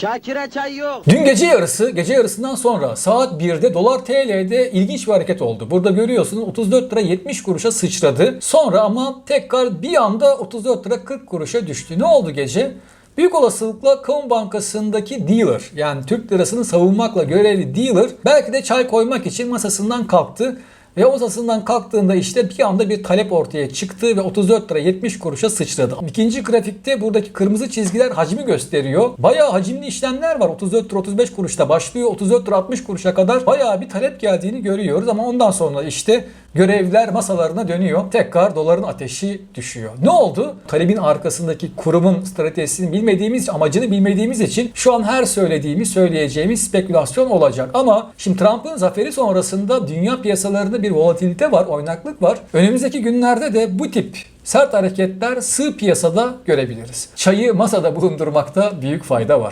Şakir'e çay yok. Dün gece yarısı, gece yarısından sonra saat 1'de dolar TL'de ilginç bir hareket oldu. Burada görüyorsunuz 34 lira 70 kuruşa sıçradı. Sonra ama tekrar bir anda 34 lira 40 kuruşa düştü. Ne oldu gece? Büyük olasılıkla kamu bankasındaki dealer yani Türk lirasını savunmakla görevli dealer belki de çay koymak için masasından kalktı. Ve masasından kalktığında işte bir anda bir talep ortaya çıktı ve 34 lira 70 kuruşa sıçradı. İkinci grafikte buradaki kırmızı çizgiler hacmi gösteriyor. Bayağı hacimli işlemler var. 34 lira 35 kuruşta başlıyor. 34 lira 60 kuruşa kadar bayağı bir talep geldiğini görüyoruz. Ama ondan sonra işte görevliler masalarına dönüyor. Tekrar doların ateşi düşüyor. Ne oldu? Talebin arkasındaki kurumun stratejisini bilmediğimiz, amacını bilmediğimiz için şu an her söylediğimiz, söyleyeceğimiz spekülasyon olacak. Ama şimdi Trump'ın zaferi sonrasında dünya piyasalarında bir volatilite var, oynaklık var. Önümüzdeki günlerde de bu tip sert hareketler sığ piyasada görebiliriz. Çayı masada bulundurmakta büyük fayda var.